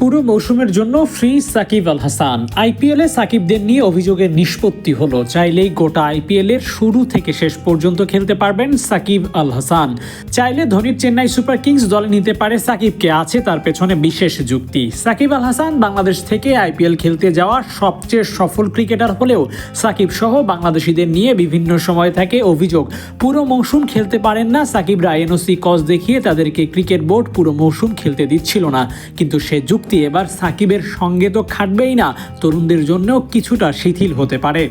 পুরো মৌসুমের জন্য ফ্রি সাকিব আল হাসান। আইপিএলে সাকিবদের নিয়ে অভিযোগের নিষ্পত্তি হলো। চাইলেই গোটা আইপিএল এর শুরু থেকে শেষ পর্যন্ত খেলতে পারবেন সাকিব আল হাসান। চাইলে ধোনির চেন্নাই সুপার কিংস দলে নিতে পারে সাকিবকে। আছে তার পেছনে বিশেষ যুক্তি। সাকিব আল হাসান বাংলাদেশ থেকে আইপিএল খেলতে যাওয়া সবচেয়ে সফল ক্রিকেটার হলেও সাকিব সহ বাংলাদেশিদের নিয়ে বিভিন্ন সময় থেকে অভিযোগ। পুরো মৌসুম খেলতে পারেন না সাকিবরা এনওসি কজ দেখিয়ে তাদেরকে ক্রিকেট বোর্ড পুরো মৌসুম খেলতে দিচ্ছিল না। কিন্তু সে যুক্তি এবার সাকিবের সঙ্গে তো খাটবেই না। তরুণদের জন্যও কিছুটা শিথিল হতে পারে।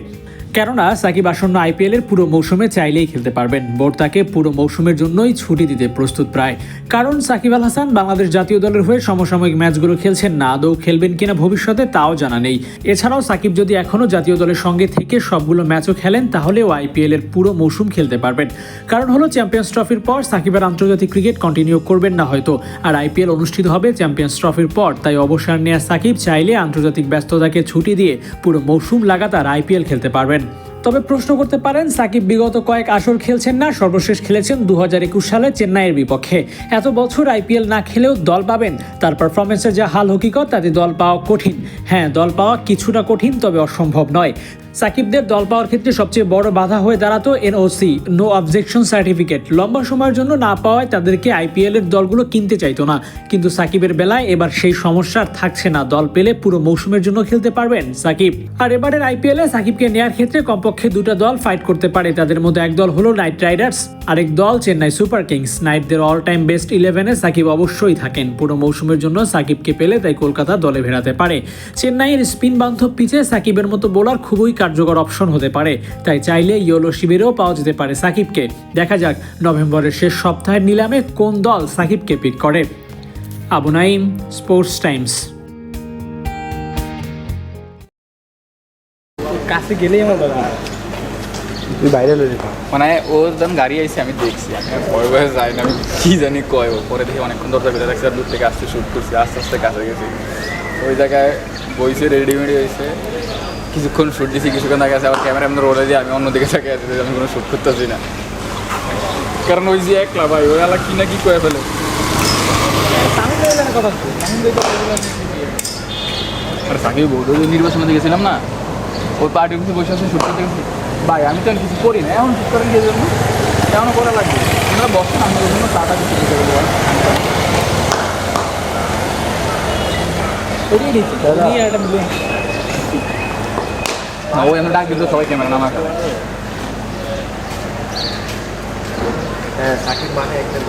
কেননা সাকিব আসন্ন আইপিএল এর পুরো মৌসুমে চাইলেই খেলতে পারবেন। বোর্ড তাকে পুরো মৌসুমের জন্যই ছুটি দিতে প্রস্তুত প্রায়। কারণ সাকিব আল হাসান বাংলাদেশ জাতীয় দলের হয়ে সমসাময়িক ম্যাচগুলো খেলছেন না, আদৌ খেলবেন কিনা ভবিষ্যতে তাও জানা নেই। এছাড়াও সাকিব যদি এখনও জাতীয় দলের সঙ্গে থেকে সবগুলো ম্যাচও খেলেন, তাহলেও আইপিএল এর পুরো মৌসুম খেলতে পারবেন। কারণ হলো চ্যাম্পিয়ন্স ট্রফির পর সাকিবের আন্তর্জাতিক ক্রিকেট কন্টিনিউ করবেন না হয়তো। আর আইপিএল অনুষ্ঠিত হবে চ্যাম্পিয়ন্স ট্রফির পর, তাই অবসর নেওয়া সাকিব চাইলে আন্তর্জাতিক ব্যস্ততাকে ছুটি দিয়ে পুরো মৌসুম লাগাতার আইপিএল খেলতে পারবেন। তবে প্রশ্ন করতে পারেন, সাকিব বিগত কয়েক আসর খেলছেন না, সর্বশেষ খেলেছেন দু হাজার একুশ সালে চেন্নাইয়ের বিপক্ষে। এত বছর আইপিএল না খেলেও দল পাবেন, তার পারফরমেন্সের যা হাল হকিকত, তাতে দল পাওয়া কঠিন। হ্যাঁ দল পাওয়া কিছুটা কঠিন, তবে অসম্ভব নয়। সাকিবদের দল পাওয়ার ক্ষেত্রে সবচেয়ে বড় বাধা হয়ে দাঁড়াতো এনওসি নো অবজেকশন সার্টিফিকেট লম্বা সময়ের জন্য না পাওয়ায় তাদেরকে আইপিএল এর দলগুলো কিনতে চাইতো না। কিন্তু সাকিবের বেলায় এবার সেই সমস্যা থাকছে না। দল পেলে পুরো মৌসুমের জন্য খেলতে পারবেন সাকিব। আর এবারের আইপিএল এ সাকিবকে নেয়ার ক্ষেত্রে কমপক্ষে দুটো দল ফাইট করতে পারে। তাদের মধ্যে এক দল হলো নাইট রাইডার্স আরেক দল চেন্নাই সুপার কিংস নাইটদের অল টাইম বেস্ট ইলেভেনে সাকিব অবশ্যই থাকেন। পুরো মৌসুমের জন্য সাকিবকে পেলে তাই কলকাতা দলে ভেড়াতে পারে। চেন্নাইয়ের স্পিন বান্ধব পিচে সাকিবের মতো বোলার খুবই কার্যকর অপশন হতে পারে। তাই চাইলে ইয়োলো শিবিরেও পাওয়া যেতে পারে সাকিবকে। দেখা যাক নভেম্বরের শেষ সপ্তাহের নিলামে কোন দল সাকিবকে পিক করে। আবু নাইম স্পোর্টস টাইমস কাছে গেলেই আমার বাবা। তুই বাইরে যেতাম মানে ও যখন গাড়ি আইসে আমি দেখছি। আমি ভয় ভয়ে যাই না আমি কি জানি কয় ও। পরে দেখি অনেকক্ষণ দরজা বেঁধে রাখছি আর দূর থেকে আসতে শ্যুট করছি আস্তে আস্তে কাছে গেছি। ওই জায়গায় বইছে রেডি মেডি হয়েছে। কিছুক্ষণ শ্যুট দিয়েছি কিছুক্ষণ আগে আছে, আবার ক্যামেরা এমনি রোলে দিয়ে আমি অন্যদিকে থাকে আছি আমি কোনো শ্যুট করতেছি না। কারণ ওই যে একলা ভাই, ওই আলা কি না কি করে ফেলে। আর সাকিব বৌদ্ধ নির্বাচনে গেছিলাম না। ওই পার্টি অফিসে বসে আছে শুট করতে ভাই, আমি তো কিছু করি না, এখন শুট করেন কি জন্য? এমনও করা লাগবে। তোমরা বসেন আমাদের জন্য টাটা কিছু দিতে ও এমন ডাক দিল সবাই ক্যামেরা হ্যাঁ সাকিব মানে একটা